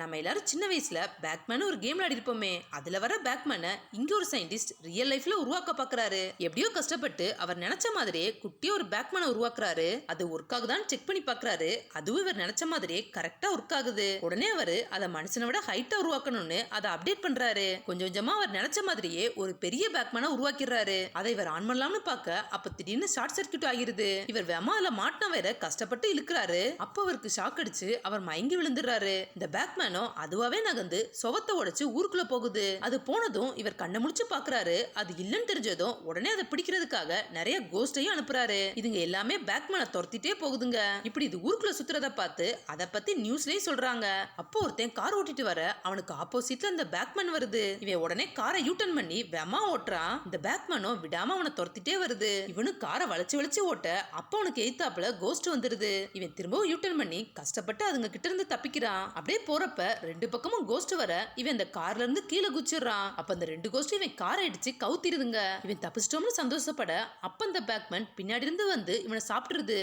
நம்ம எல்லாரும் சின்ன வயசில் பேக்மேன் ஒரு கேம் விளையாடிருப்போமே அதில் வர பேக்மேனை இங்கே ஒரு சயின்டிஸ்ட் ரியல் லைஃப்ல உருவாக்க பார்க்குறாரு எப்படியோ கஷ்டப்பட்டு அவர் நினைச்ச மாதிரியே குட்டியா ஒரு பேக்மேனை உருவாக்குறாரு. அது ஒர்க் ஆகுதான்னு செக் பண்ணி பார்க்குறாரு அதுவும் இவர் நினைச்ச மாதிரியே கரெக்டாக ஒர்க் ஆகுது. உடனே அவர் அதை மனுஷனை விட ஹைட்டாக உருவாக்கணும்னு அதை அப்டேட் பண்ணுறாரு கொஞ்சம் கொஞ்சமா அவர் நினைச்ச மாதிரியே ஒரு பெரிய பேக்மேனை உருவாக்கிடுறாரு. அதை இவர் ஆன் பண்ணலாம்னு பார்க்க அப்போ திடீர்னு ஷார்ட் சர்க்யூட் ஆகிருது. இவர் வெமா அதுல மாட்டின வேற கஷ்டப்பட்டு இழுக்கிறாரு. அப்போ அவருக்கு ஷாக் அடிச்சு அவர் மயங்கி விழுந்துடுறாரு. இந்த பேக்மேனோ அதுவாவே நகர்ந்து சுவத்தை உடைச்சு ஊருக்குள்ள போகுது. அது போனதும் இவர் கண்ணை முடிச்சு பாக்குறாரு. அது இல்லைன்னு தெரிஞ்சதும் உடனே அதை பிடிக்கிறதுக்காக நிறைய கோஸ்டையும் அனுப்புறாரு. இதுங்க எல்லாமே பேக்மேனை துரத்திட்டே போகுதுங்க. இப்படி இது ஊருக்குள்ள சுத்துறத பார்த்து அதை பத்தி நியூஸ்லயே சொல்றாங்க. அப்போ ஒருத்தன் கார் ஓட்டிட்டு வர அவனுக்கு ஆப்போசிட்ல அந்த பேக்மேன் வருது. இவன் உடனே காரை யூட்டன் பண்ணி வெமா ஓட்டுறான். இந்த பேக்மேனோ விடாம அவனை துரத்திட்டே வருது. இவனு காரை வளைச்சு வளைச்சு ஓட்ட அப்போ அவனுக்கு எய்த்தாப்புல கோஸ்ட் வந்துருது. இவன் திரும்பவும் யூட்டன் பண்ணி கஷ்டப்பட்டு அதுங்க கிட்ட இருந்து தப்பிக்கிறான். அப்படியே போறப்ப ரெண்டு பக்கமும் கோஸ்ட் வர இவன் இந்த கார்ல இருந்து கீழே குச்சிடுறான் அப்ப அந்த ரெண்டு கோஸ்ட் இவன் காரை அடிச்சு கவுத்திருதுங்க இவன் தப்பிச்சிட்டோம்னு சந்தோஷப்பட அப்ப அந்த பேக்மேன் பின்னாடி இருந்து வந்து இவனை சாப்பிட்டுருது.